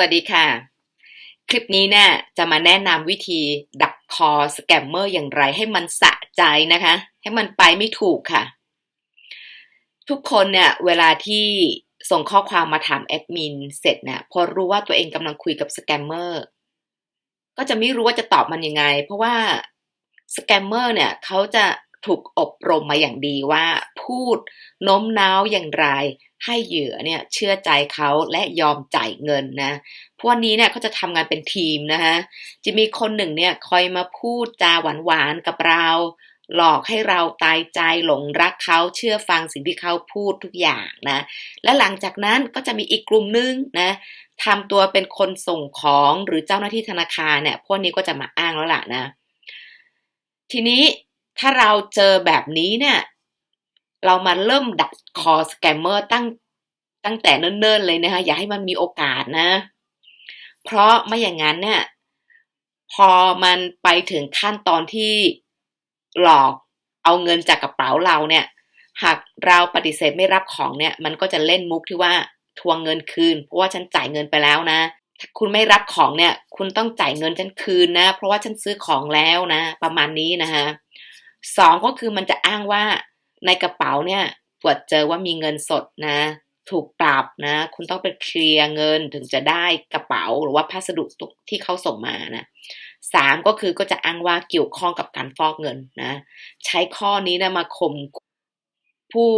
วัสดีค่ะ คลิปนี้เนี่ยจะมาแนะนำวิธีดักคอสแกมเมอร์อย่างไรให้มันสะใจนะคะ ให้มันไปไม่ถูกค่ะ ทุกคนเนี่ยเวลาที่ส่งข้อความมาถามแอดมินเสร็จเนี่ยพอรู้ว่าตัวเองกำลังคุยกับสแกมเมอร์ก็จะไม่รู้ว่าจะตอบมันยังไง เพราะว่าสแกมเมอร์เนี่ยเขาจะถูกอบรมมาอย่างดีว่า พูดโน้มน้าวอย่างไร ให้เหยื่อเนี่ยเชื่อใจเขาและยอมจ่ายเงินนะพวกนี้เนี่ยเขาจะทำงานเป็นทีมนะคะจะมีคนหนึ่งเนี่ยคอยมาพูดจาหวานๆกับเรา หลอกให้เราตายใจหลงรักเขาเชื่อฟังสิ่งที่เขาพูดทุกอย่างนะ และหลังจากนั้นก็จะมีอีกกลุ่มนึงนะทำตัวเป็นคนส่งของหรือเจ้าหน้าที่ธนาคารเนี่ยพวกนี้ก็จะมาอ้างแล้วล่ะนะ ทีนี้ถ้าเราเจอแบบนี้เนี่ย เรามาเริ่มดักคอสแกมเมอร์ตั้งตั้งแต่เนิ่นๆเลยนะคะอย่าให้มันมีโอกาสนะ เพราะไม่อย่างนั้นเนี่ยพอมันไปถึงขั้นตอนที่หลอกเอาเงินจากกระเป๋าเราเนี่ย หากเราปฏิเสธไม่รับของเนี่ย มันก็จะเล่นมุกที่ว่าทวงเงินคืน เพราะว่าฉันจ่ายเงินไปแล้วนะถ้าคุณไม่รับของเนี่ย คุณต้องจ่ายเงินฉันคืนนะ เพราะว่าฉันซื้อของแล้วนะ ประมาณนี้นะคะสองก็คือมันจะอ้างว่า ในกระเป๋าเนี่ยตรวจเจอว่ามีเงินสดนะ ถูกปรับนะ คุณต้องไปเคลียร์เงินถึงจะได้กระเป๋าหรือว่าพัสดุที่เขาส่งมานะสามก็คือก็จะอ้างว่าเกี่ยวข้องกับการฟอกเงินนะ ใช้ข้อนี้นะมาข่มผู้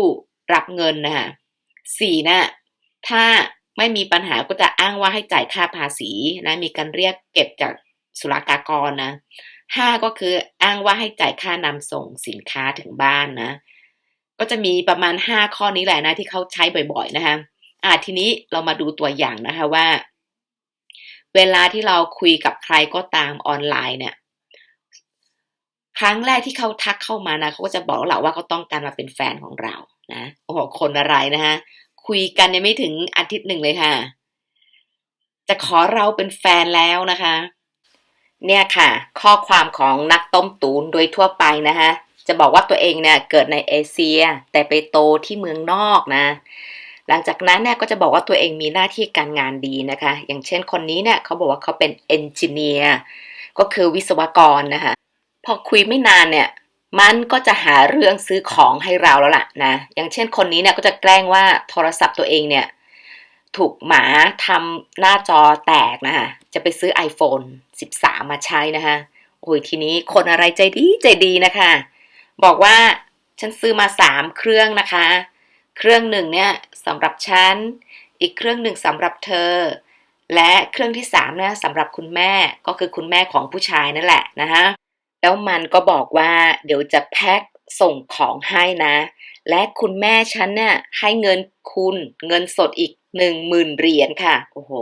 รับเงินนะคะสี่นะถ้าไม่มีปัญหาก็จะอ้างว่าให้จ่ายค่าภาษีนะมีการเรียกเก็บจากศุลกากรนะห้าก็คืออ้างว่าให้จ่ายค่านำส่งสินค้าถึงบ้านนะ ก็จะมีประมาณห้าข้อนี้แหละนะที่เขาใช้บ่อย ๆ นะคะอ่าทีนี้เรามาดูตัวอย่างนะคะว่า เวลาที่เราคุยกับใครก็ตามออนไลน์เนี่ยครั้งแรกที่เขาทักเข้ามานะเขาก็จะบอกเราว่าเขาต้องการมาเป็นแฟนของเรานะโอ้โหคนอะไรนะคะคุยกันยังไม่ถึงอาทิตย์หนึ่งเลยค่ะ จะขอเราเป็นแฟนแล้วนะคะ เนี่ยค่ะ ข้อความของนักต้มตูนโดยทั่วไปนะคะ จะบอกว่าตัวเองเนี่ยเกิดในเอเชีย แต่ไปโตที่เมืองนอกนะ หลังจากนั้นเนี่ยก็จะบอกว่าตัวเองมีหน้าที่การงานดีนะคะ อย่างเช่นคนนี้เนี่ยเขาบอกว่าเขาเป็นเอนจิเนียร์ก็คือวิศวกรนะคะพอคุยไม่นานเนี่ยมันก็จะหาเรื่องซื้อของให้เราแล้วล่ะนะ อย่างเช่นคนนี้เนี่ยก็จะแกล้งว่าโทรศัพท์ตัวเองเนี่ยถูกหมาทำหน้าจอแตกนะคะจะไปซื้อ iPhone 13 มาใช้นะคะโอ้ยทีนี้คนอะไรใจดีใจดีนะคะ บอกว่าฉันซื้อมา3เครื่องนะคะ เครื่องหนึ่งเนี่ยสำหรับฉัน อีกเครื่องหนึ่งสำหรับเธอ และเครื่องที่3เนี่ยสำหรับคุณแม่ก็คือคุณแม่ของผู้ชายนั่นแหละนะคะแล้วมันก็บอกว่าเดี๋ยวจะแพ็คส่งของให้นะ และคุณแม่ฉันเนี่ยให้เงินคุณเงินสดอีกหนึ่งหมื่นเหรียญค่ะ โอ้โห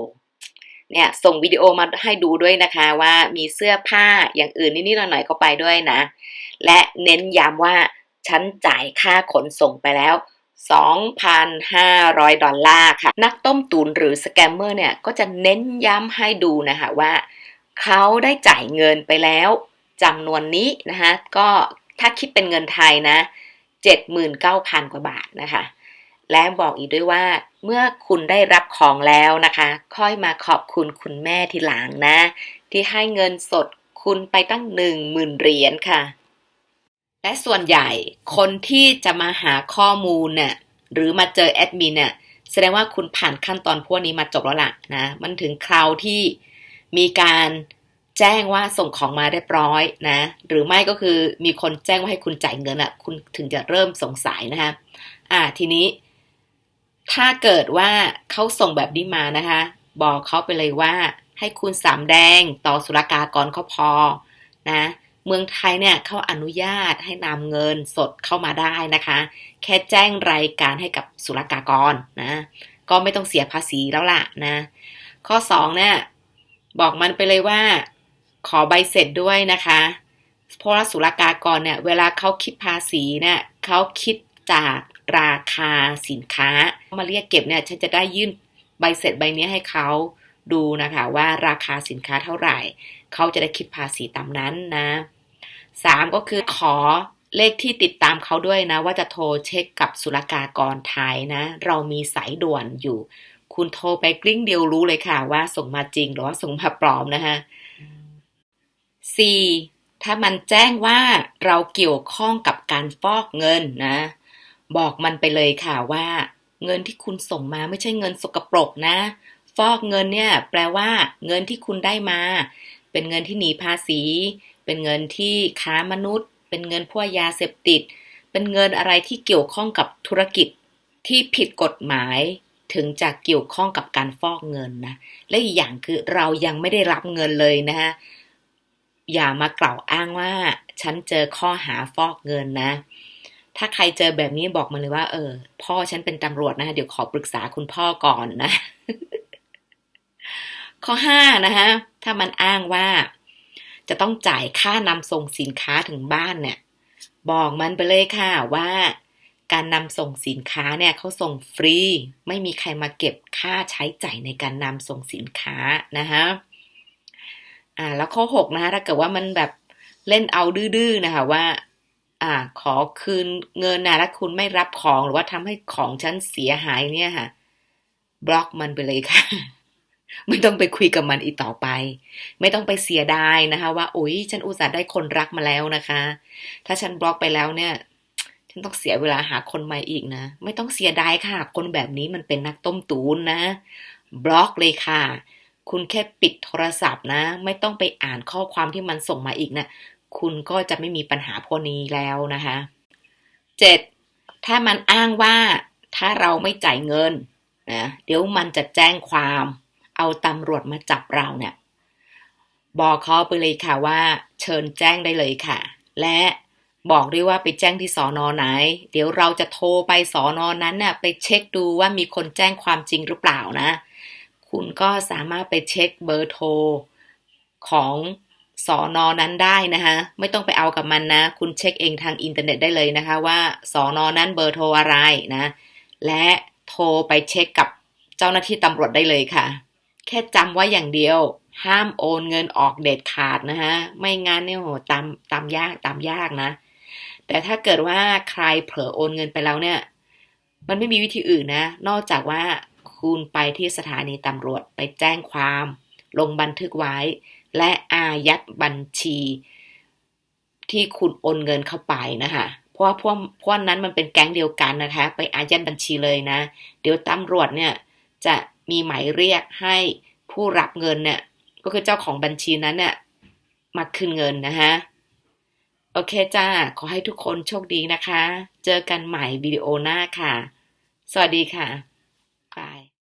เนี่ยส่งวิดีโอมาให้ดูด้วยนะคะว่ามีเสื้อผ้าอย่างอื่นนิดๆหน่อยๆเข้าไปด้วยนะ และเน้นย้ำว่าฉันจ่ายค่าขนส่งไปแล้ว 2,500 ดอลลาร์ค่ะ นักต้มตุนหรือสแกมเมอร์เนี่ยก็จะเน้นย้ำให้ดูนะคะว่าเขาได้จ่ายเงินไปแล้วจำนวนนี้นะคะก็ถ้าคิดเป็นเงินไทยนะ 79,000 กว่าบาทนะคะ และบอกอีกด้วยว่า เมื่อคุณได้รับของแล้วนะคะ ค่อยมาขอบคุณคุณแม่ทีหลังนะ ที่ให้เงินสดคุณไปตั้งหนึ่งหมื่นเหรียญค่ะ และส่วนใหญ่คนที่จะมาหาข้อมูลเนี่ยหรือมาเจอแอดมินเนี่ยแสดงว่าคุณผ่านขั้นตอนพวกนี้มาจบแล้วล่ะนะ มันถึงคราวที่มีการแจ้งว่าส่งของมาเรียบร้อยนะ หรือไม่ก็คือมีคนแจ้งว่าให้คุณจ่ายเงินอะ่ะ คุณถึงจะเริ่มสงสัยนะคะอ่าทีนี้ ถ้าเกิดว่าเขาส่งแบบนี้มานะคะ บอกเขาไปเลยว่าให้คุณสามแดงต่อสุรากากรเขาพอนะเมืองไทยเนี่ยเขาอนุญาตให้นำเงินสดเข้ามาได้นะคะ แค่แจ้งรายการให้กับสุรากากรนะก็ไม่ต้องเสียภาษีแล้วล่ะนะ ข้อ2เนี่ยบอกมันไปเลยว่า ขอใบเสร็จด้วยนะคะเพราะว่ากากรเนี่ยเวลาเขาคิดภาษีเนี่ยเขาคิดจาก ราคาสินค้า มาเรียกเก็บเนี่ยฉันจะได้ยื่นใบเสร็จใบนี้ให้เขาดูนะคะว่าราคาสินค้าเท่าไหร่ เขาจะได้คิดภาษีตามนั้นนะสามก็คือขอเลขที่ติดตามเขาด้วยนะ ว่าจะโทรเช็คกับศุลกากรไทยนะ เรามีสายด่วนอยู่ คุณโทรไปกลิ้งเดียวรู้เลยค่ะ ว่าส่งมาจริงหรือว่าส่งมาปลอมนะคะ 4. ถ้ามันแจ้งว่าเราเกี่ยวข้องกับการฟอกเงินนะ บอกมันไปเลยค่ะว่า เงินที่คุณส่งมาไม่ใช่เงินสกปรกนะ ฟอกเงินเนี่ย แปลว่า เงินที่คุณได้มา เป็นเงินที่หนีภาษี เป็นเงินที่ค้ามนุษย์ เป็นเงินพวกยาเสพติด เป็นเงินอะไรที่เกี่ยวข้องกับธุรกิจที่ผิดกฎหมายถึงจะเกี่ยวข้องกับการฟอกเงินนะและอีกอย่างคือเรายังไม่ได้รับเงินเลยนะฮะอย่ามากล่าวอ้างว่า ฉันเจอข้อหาฟอกเงินนะ ถ้าใครเจอแบบนี้บอกมาเลยว่า เออ พ่อฉันเป็นตำรวจนะเดี๋ยวขอปรึกษาคุณพ่อก่อนนะ ข้อห้านะคะถ้ามันอ้างว่า จะต้องจ่ายค่านำส่งสินค้าถึงบ้านเนี่ย บอกมันไปเลยค่ะว่า การนำส่งสินค้าเนี่ยเขาส่งฟรี ไม่มีใครมาเก็บค่าใช้จ่ายในการนำส่งสินค้านะคะอ่า แล้วข้อหกนะคะถ้าเกิดว่ามันแบบเล่นเอาดื้อๆนะคะว่า อ่า ขอคืนเงินนะแล้วคุณไม่รับของหรือว่าทำให้ของฉันเสียหายเนี่ยค่ะ บล็อกมันไปเลยค่ะ ไม่ต้องไปคุยกับมันอีกต่อไป ไม่ต้องไปเสียดายนะคะ ว่าโอ๊ยฉันอุตส่าห์ได้คนรักมาแล้วนะคะ ถ้าฉันบล็อกไปแล้วเนี่ย ฉันต้องเสียเวลาหาคนใหม่อีกนะ ไม่ต้องเสียดายค่ะ คนแบบนี้มันเป็นนักต้มตูนนะ บล็อกเลยค่ะคุณแค่ปิดโทรศัพท์นะ ไม่ต้องไปอ่านข้อความที่มันส่งมาอีกนะ คุณก็จะไม่มีปัญหาพวกนี้แล้วนะคะเจ็ดถ้ามันอ้างว่าถ้าเราไม่จ่ายเงินนะเดี๋ยวมันจะแจ้งความ เอาตำรวจมาจับเราเนี่ย บอกเขาไปเลยค่ะว่า เชิญแจ้งได้เลยค่ะ และบอกด้วยว่าไปแจ้งที่สอนอไหน เดี๋ยวเราจะโทรไปสอนอนั้นน่ะไปเช็คดูว่ามีคนแจ้งความจริงหรือเปล่านะ คุณก็สามารถไปเช็คเบอร์โทรของ สอนอนั้นได้นะคะไม่ต้องไปเอากับมันนะ คุณเช็คเองทางอินเทอร์เน็ตได้เลยนะคะ ว่าสอนอนั้นเบอร์โทรอะไรนะ และโทรไปเช็คกับเจ้าหน้าที่ตำรวจได้เลยค่ะ แค่จำไว้อย่างเดียว ห้ามโอนเงินออกเด็ดขาดนะคะไม่งั้นเนี่ยโหตามตามยากตามยากนะ แต่ถ้าเกิดว่าใครเผลอโอนเงินไปแล้วเนี่ย มันไม่มีวิธีอื่นนะ นอกจากว่าคุณไปที่สถานีตำรวจไปแจ้งความ ลงบันทึกไว้ และอายัดบัญชี ที่คุณโอนเงินเข้าไปนะคะเพราะว่าพวกพวกนั้นมันเป็นแก๊งเดียวกันนะคะ ไปอายัดบัญชีเลยนะ เดี๋ยวตำรวจเนี่ยจะมีหมายเรียกให้ผู้รับเงินเนี่ยก็คือเจ้าของบัญชีนั้นเนี่ยมาคืนเงินนะคะโอเคจ้า ขอให้ทุกคนโชคดีนะคะ เจอกันใหม่วิดีโอหน้าค่ะ สวัสดีค่ะ